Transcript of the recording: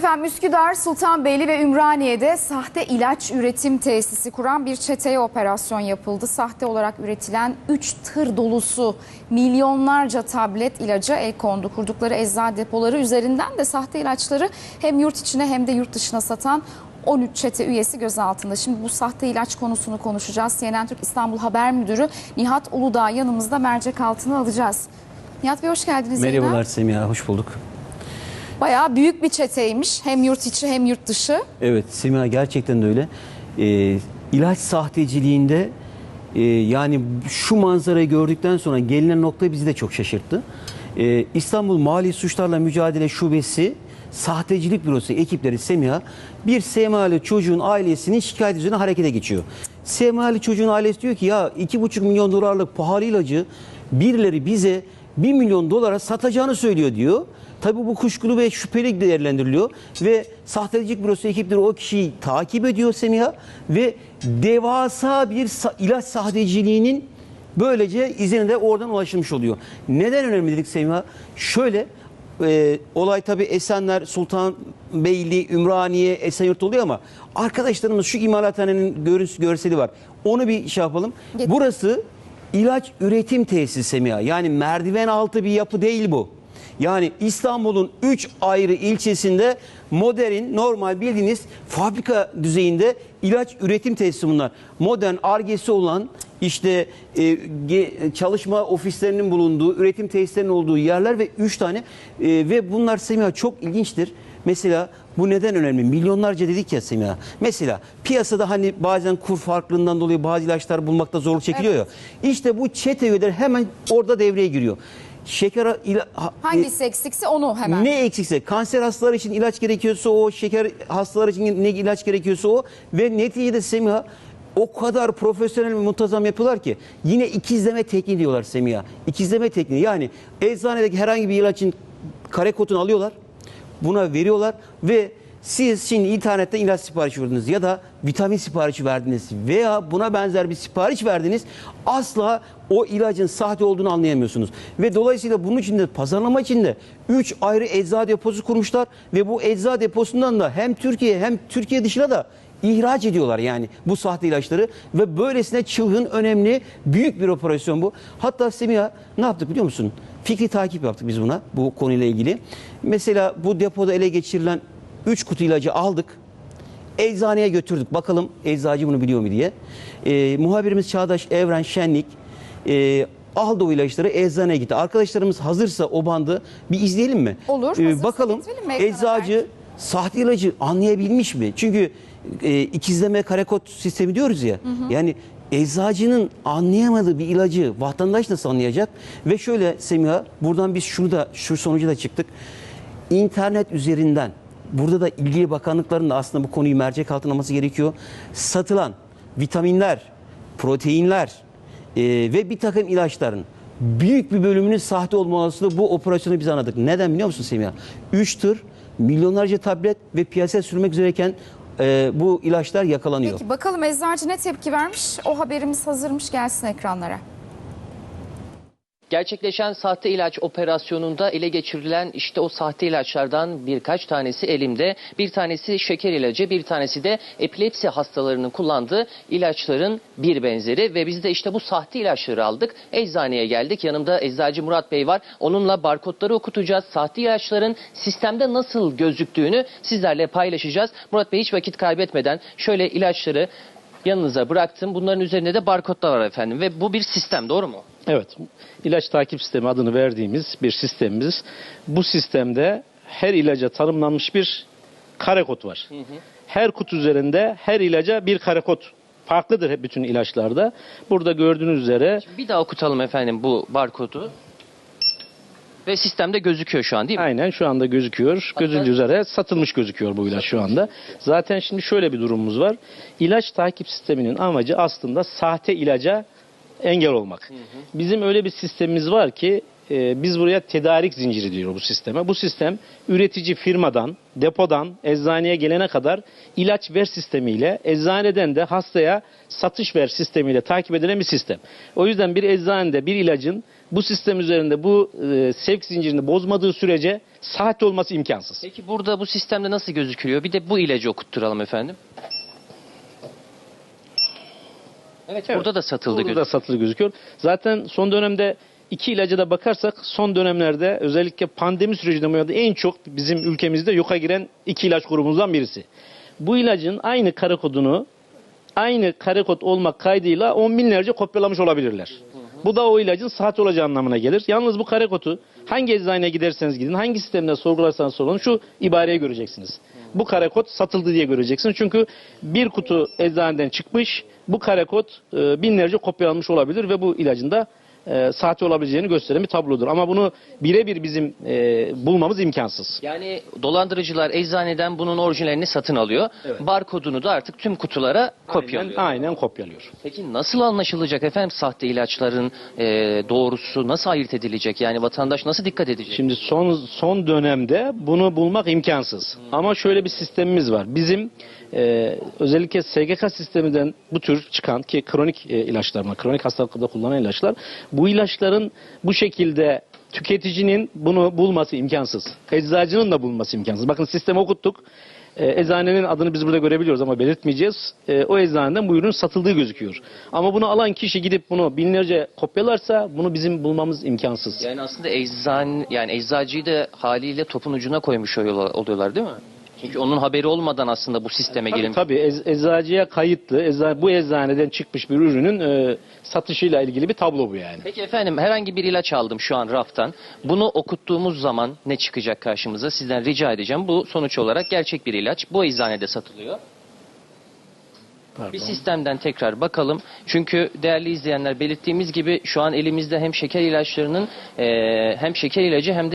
Efendim Üsküdar, Sultanbeyli ve Ümraniye'de sahte ilaç üretim tesisi kuran bir çeteye operasyon yapıldı. Sahte olarak üretilen 3 tır dolusu milyonlarca tablet ilaca el kondu. Kurdukları eczane depoları üzerinden de sahte ilaçları hem yurt içine hem de yurt dışına satan 13 çete üyesi gözaltında. Şimdi bu sahte ilaç konusunu konuşacağız. CNN Türk İstanbul Haber Müdürü Nihat Uludağ yanımızda mercek altına alacağız. Nihat Bey hoş geldiniz. Merhabalar Semiha, hoş bulduk. Bayağı büyük bir çeteymiş. Hem yurt içi hem yurt dışı. Evet Semiha gerçekten de öyle. Ee, ilaç sahteciliğinde e, yani şu manzarayı gördükten sonra gelinen nokta bizi de çok şaşırttı. Ee, İstanbul Mali Suçlarla Mücadele Şubesi Sahtecilik Bürosu ekipleri Semiha bir SMA'lı çocuğun ailesinin şikayet üzerine harekete geçiyor. SMA'lı çocuğun ailesi diyor ki ya 2,5 milyon dolarlık pahalı ilacı birileri bize 1 milyon dolara satacağını söylüyor diyor. Tabii bu kuşkulu ve şüpheli değerlendiriliyor ve sahtecilik bürosu ekipleri o kişiyi takip ediyor Semiha ve devasa bir ilaç sahteciliğinin böylece izine de oradan ulaşılmış oluyor. Neden önemli dedik Semiha? Şöyle e, olay tabii Esenler, Sultanbeyli, Ümraniye, Esenyurt oluyor ama arkadaşlarımız şu imalathanenin görüntüsü görseli var. Onu bir şey yapalım. Getir. Burası ilaç üretim tesisi Semiha. Yani merdiven altı bir yapı değil bu. Yani İstanbul'un 3 ayrı ilçesinde modern, normal bildiğiniz fabrika düzeyinde ilaç üretim tesisi bunlar. Modern argesi olan işte e, ge- çalışma ofislerinin bulunduğu, üretim tesislerinin olduğu yerler ve 3 tane e, ve bunlar Semiha çok ilginçtir. Mesela bu neden önemli? Milyonlarca dedik ya Semiha. Mesela piyasada hani bazen kur farklılığından dolayı bazı ilaçlar bulmakta zorluk çekiliyor ya. İşte bu çete üyeleri hemen orada devreye giriyor. Şeker ila- ha- Hangisi eksikse onu hemen. ne eksikse kanser hastaları için ilaç gerekiyorsa o, şeker hastaları için ne ilaç gerekiyorsa o ve neticede Semiha o kadar profesyonel ve muntazam yapıyorlar ki yine ikizleme tekniği diyorlar Semiha. İkizleme tekniği yani eczanedeki herhangi bir ilacın kare kodunu alıyorlar. Buna veriyorlar ve siz şimdi internetten ilaç siparişi verdiniz ya da vitamin siparişi verdiniz veya buna benzer bir sipariş verdiniz asla o ilacın sahte olduğunu anlayamıyorsunuz. Ve dolayısıyla bunun için de pazarlama için de 3 ayrı eczacı deposu kurmuşlar ve bu eczacı deposundan da hem Türkiye hem Türkiye dışına da ihraç ediyorlar yani bu sahte ilaçları ve böylesine çılgın önemli büyük bir operasyon bu. Hatta Semiha ne yaptık biliyor musun? Fikri takip yaptık biz buna bu konuyla ilgili. Mesela bu depoda ele geçirilen 3 kutu ilacı aldık. Eczaneye götürdük. Bakalım eczacı bunu biliyor mu diye. Ee, muhabirimiz Çağdaş Evren Şenlik e, aldı o ilaçları eczaneye gitti. Arkadaşlarımız hazırsa o bandı bir izleyelim mi? Olur, hazırsa bakalım mi eczacı sahte ilacı anlayabilmiş mi? Çünkü e, ikizleme karekod sistemi diyoruz ya. Yani eczacının anlayamadığı bir ilacı vatandaş nasıl anlayacak? Ve şöyle Semiha buradan biz şunu da şu sonucu da çıktık. İnternet üzerinden burada da ilgili bakanlıkların da aslında bu konuyu mercek altına alması gerekiyor. Satılan vitaminler, proteinler e, ve bir takım ilaçların büyük bir bölümünün sahte olma olasılığı bu operasyonu biz anladık. Neden biliyor musun Semiha? 3 tır, milyonlarca tablet ve piyasaya sürmek üzereyken e, bu ilaçlar yakalanıyor. Peki bakalım eczacı ne tepki vermiş? O haberimiz hazırmış gelsin ekranlara. Gerçekleşen sahte ilaç operasyonunda ele geçirilen işte o sahte ilaçlardan birkaç tanesi elimde. Bir tanesi şeker ilacı, bir tanesi de epilepsi hastalarının kullandığı ilaçların bir benzeri. Ve biz de işte bu sahte ilaçları aldık. Eczaneye geldik. Yanımda eczacı Murat Bey var. Onunla barkodları okutacağız. Sahte ilaçların sistemde nasıl gözüktüğünü sizlerle paylaşacağız. Murat Bey hiç vakit kaybetmeden şöyle ilaçları yanınıza bıraktım. Bunların üzerinde de barkodlar var efendim. Ve bu bir sistem doğru mu? Evet, ilaç takip sistemi adını verdiğimiz bir sistemimiz. Bu sistemde her ilaca tanımlanmış bir kare kod var. Her kutu üzerinde her ilaca bir kare kod farklıdır hep bütün ilaçlarda. Burada gördüğünüz üzere Bir daha okutalım efendim bu barkodu. Ve sistemde gözüküyor şu an değil mi? aynen şu anda gözüküyor. Hatta- Gözüldüğü üzere satılmış gözüküyor bu ilaç şu anda. Zaten şimdi şöyle bir durumumuz var. İlaç takip sisteminin amacı aslında sahte ilaca engel olmak. Bizim öyle bir sistemimiz var ki e, biz buraya tedarik zinciri diyor bu sisteme. Bu sistem üretici firmadan, depodan, eczaneye gelene kadar ilaç ver sistemiyle, eczaneden de hastaya satış ver sistemiyle takip edilen bir sistem. O yüzden bir eczanede bir ilacın bu sistem üzerinde bu e, sevk zincirini bozmadığı sürece sahte olması imkansız. Peki burada bu sistemde nasıl gözüküyor? Bir de bu ilacı okutturalım efendim. Evet, burada da satıldı Burada da gözüküyor. satıldı gözüküyor. Zaten son dönemde iki ilaca da bakarsak son dönemlerde özellikle pandemi sürecinde en çok bizim ülkemizde yoka giren iki ilaç grubumuzdan birisi. Bu ilacın aynı kare kodunu aynı kare kod olmak kaydıyla on binlerce kopyalamış olabilirler. Bu da o ilacın sahte olacağı anlamına gelir. Yalnız bu kare kodu hangi eczaneye giderseniz gidin, hangi sistemden sorgularsanız sorun şu ibareyi göreceksiniz. Bu kare kod satıldı diye göreceksiniz. Çünkü bir kutu eczaneden çıkmış, bu kare kod e, binlerce kopyalanmış olabilir ve bu ilacın da e, sahte olabileceğini gösteren bir tablodur. Ama bunu birebir bizim e, bulmamız imkansız. Yani dolandırıcılar eczaneden bunun orijinalini satın alıyor. Evet. Barkodunu da artık tüm kutulara Aynen, kopyalıyor. aynen kopyalıyor. Peki nasıl anlaşılacak efendim sahte ilaçların e, doğrusu nasıl ayırt edilecek? Yani vatandaş nasıl dikkat edecek? Şimdi son son dönemde bunu bulmak imkansız. Ama şöyle bir sistemimiz var. Bizim e, özellikle SGK sisteminden bu tür çıkan ki kronik e, ilaçlar var, kronik hastalıklarda kullanılan ilaçlar. Bu ilaçların bu şekilde tüketicinin bunu bulması imkansız. Eczacının da bulması imkansız. Bakın sistemi okuttuk. E, eczanenin adını biz burada görebiliyoruz ama belirtmeyeceğiz. E, o eczaneden bu ürünün satıldığı gözüküyor. Ama bunu alan kişi gidip bunu binlerce kopyalarsa bunu bizim bulmamız imkansız. Yani aslında eczan yani eczacıyı da haliyle topun ucuna koymuş oluyorlar, değil mi? Çünkü onun haberi olmadan aslında bu sisteme Tabii girilmiş. tabii Ez- eczacıya kayıtlı, ecza- bu eczaneden çıkmış bir ürünün e, satışıyla ilgili bir tablo bu yani. Peki efendim herhangi bir ilaç aldım şu an raftan. Bunu okuttuğumuz zaman ne çıkacak karşımıza? Sizden rica edeceğim. Bu sonuç olarak gerçek bir ilaç. Bu eczanede satılıyor. Pardon. Bir sistemden tekrar bakalım. Çünkü değerli izleyenler belirttiğimiz gibi şu an elimizde hem şeker ilaçlarının eee, hem şeker ilacı hem de